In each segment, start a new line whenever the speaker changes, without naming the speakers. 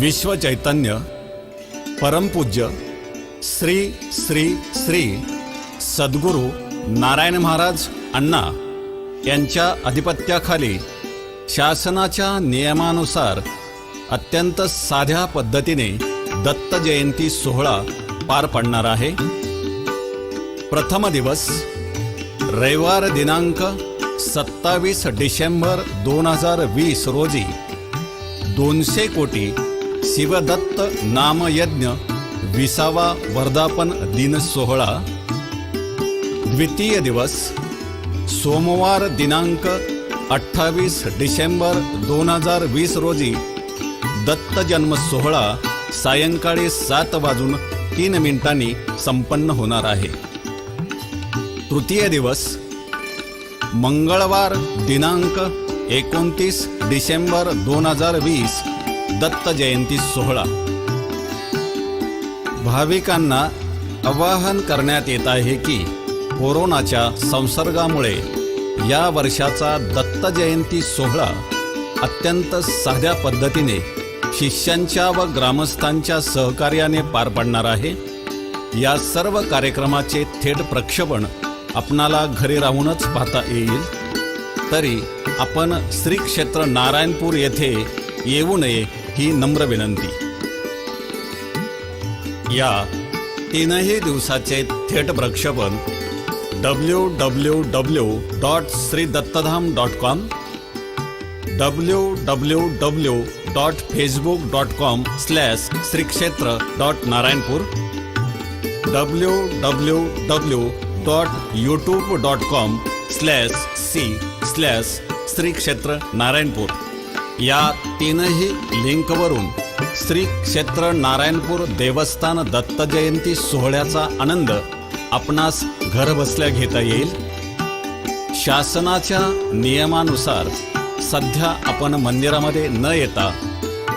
विश्व चैतन्य परमपूज्य श्री श्री श्री सद्गुरू नारायण महाराज अण्णा यांच्या अधिपत्याखाली शासनाच्या नियमानुसार अत्यंत साध्या पद्धतीने दत्त जयंती सोहळा पार पडणार आहे. प्रथम दिवस रविवार दिनांक सत्तावीस डिसेंबर दोन हजार वीस रोजी दोनशे कोटी शिवदत्त नामयज्ञ विसावा वर्धापन दिन सोहळा. द्वितीय दिवस सोमवार दिनांक अठ्ठावीस डिसेंबर दोन हजार वीस रोजी दत्त जन्म सोहळा सायंकाळी सात वाजून तीन मिनिटांनी संपन्न होणार आहे. तृतीय दिवस मंगळवार दिनांक एकोणतीस डिसेंबर दोन हजार वीस दत्त जयंती सोहळा. भाविकांना आवाहन करण्यात येत आहे की कोरोनाच्या संसर्गामुळे या वर्षाचा दत्त जयंती सोहळा अत्यंत साध्या पद्धतीने शिष्यांच्या व ग्रामस्थांच्या सहकार्याने पार पडणार आहे. या सर्व कार्यक्रमाचे थेट प्रक्षेपण आपणाला घरी राहूनच पाहता येईल. तरी आपण श्री क्षेत्र नारायणपूर येथे येऊ नये ही नम्र विनंती. या तीनही दिवसाचे थेट प्रक्षेपण W W W dot Shri Dattadham dot com W W W dot Facebook dot com slash Shrikshetra dot Narayanpur W W W dot YouTube dot com slash C slash Shri Kshetra Narayanpur या तीनही लिंकवरून श्री क्षेत्र नारायणपूर देवस्थान दत्त जयंती सोहळ्याचा आनंद आपणास घर बसल्या घेता येईल. शासनाच्या नियमानुसार सध्या आपण मंदिरामध्ये न येता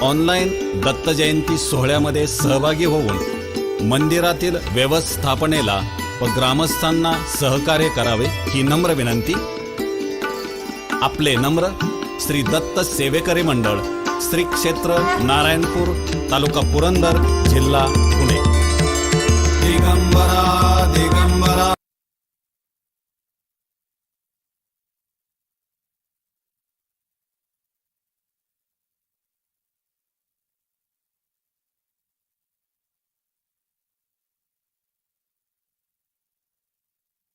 ऑनलाईन दत्त जयंती सोहळ्यामध्ये सहभागी होऊन मंदिरातील व्यवस्थापनेला व ग्रामस्थांना सहकार्य करावे ही नम्र विनंती. आपले नम्र श्री दत्त सेवेकरी मंडळ श्री क्षेत्र नारायणपूर तालुका पुरंदर जिल्हा पुणे.
दिगंबरा दिगंबरा.